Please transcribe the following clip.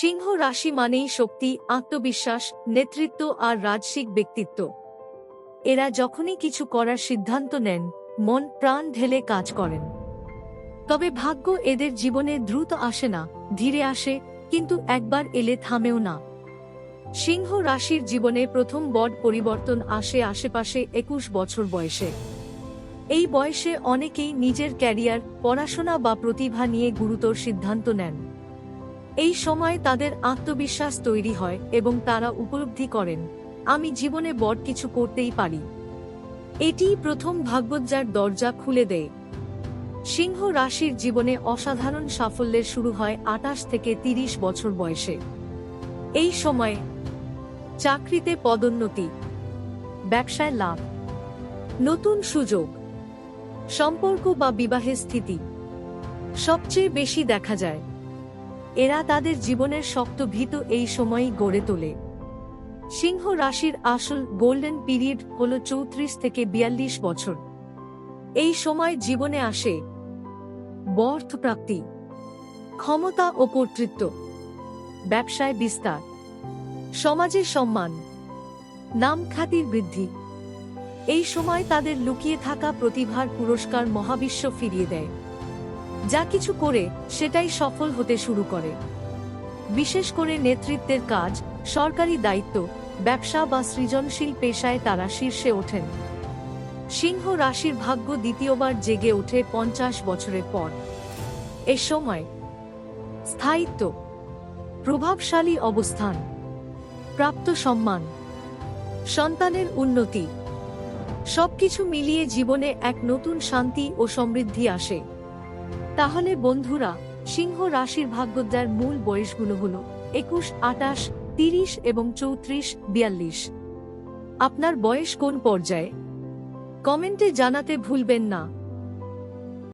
সিংহ রাশি মানেই শক্তি, আত্মবিশ্বাস, নেতৃত্ব আর রাজসিক ব্যক্তিত্ব। এরা যখনই কিছু করার সিদ্ধান্ত নেন, মন, প্রাণ ঢেলে কাজ করেন। তবে ভাগ্য এদের জীবনে দ্রুত আসে না, ধীরে আসে, কিন্তু একবার এলে থামেও না। সিংহ রাশির জীবনে প্রথম বড় পরিবর্তন আসে আশেপাশে একুশ বছর বয়সে। এই বয়সে অনেকেই নিজের ক্যারিয়ার, পড়াশোনা বা প্রতিভা নিয়ে গুরুতর সিদ্ধান্ত নেন। এই সময় তাদের আত্মবিশ্বাস তৈরি হয় এবং তারা উপলব্ধি করেন, আমি জীবনে বড় কিছু করতেই পারি। এটিই প্রথম ভাগ্যোজ্জার দরজা খুলে দেয়। সিংহ রাশির জীবনে অসাধারণ সাফল্যের শুরু হয় আটাশ থেকে তিরিশ বছর বয়সে। এই সময়ে চাকরিতে পদোন্নতি, ব্যবসায় লাভ, নতুন সুযোগ, সম্পর্ক বা বিবাহের স্থিতি সবচেয়ে বেশি দেখা যায়। এরা তাদের জীবনের শক্ত ভীত এই সময়ই গড়ে তোলে। সিংহ রাশির আসল গোল্ডেন পিরিয়ড হল চৌত্রিশ থেকে বিয়াল্লিশ বছর। এই সময় জীবনে আসে প্রাপ্তি, ক্ষমতা ও কর্তৃত্ব, ব্যবসায় বিস্তার, সমাজে সম্মান, নাম খ্যাতির বৃদ্ধি। এই সময় তাদের লুকিয়ে থাকা প্রতিভার পুরস্কার মহাবিশ্ব ফিরিয়ে দেয়। যা কিছু করে সেটাই সফল হতে শুরু করে। বিশেষ করে নেতৃত্বের কাজ, সরকারি দায়িত্ব, ব্যবসা বা সৃজনশীল পেশায় তারা শীর্ষে ওঠেন। সিংহ রাশির ভাগ্য দ্বিতীয়বার জেগে ওঠে পঞ্চাশ বছরের পর। এ সময় স্থায়িত্ব, প্রভাবশালী অবস্থান, প্রাপ্ত সম্মান, সন্তানের উন্নতি, সবকিছু মিলিয়ে জীবনে এক নতুন শান্তি ও সমৃদ্ধি আসে। তাহলে বন্ধুরা, সিংহ রাশির ভাগ্যোদ্ধার মূল বয়সগুলো হল একুশ আটাশ তিরিশ এবং চৌত্রিশ, বিয়াল্লিশ। আপনার বয়স কোন পর্যায়ে? কমেন্টে জানাতে ভুলবেন না।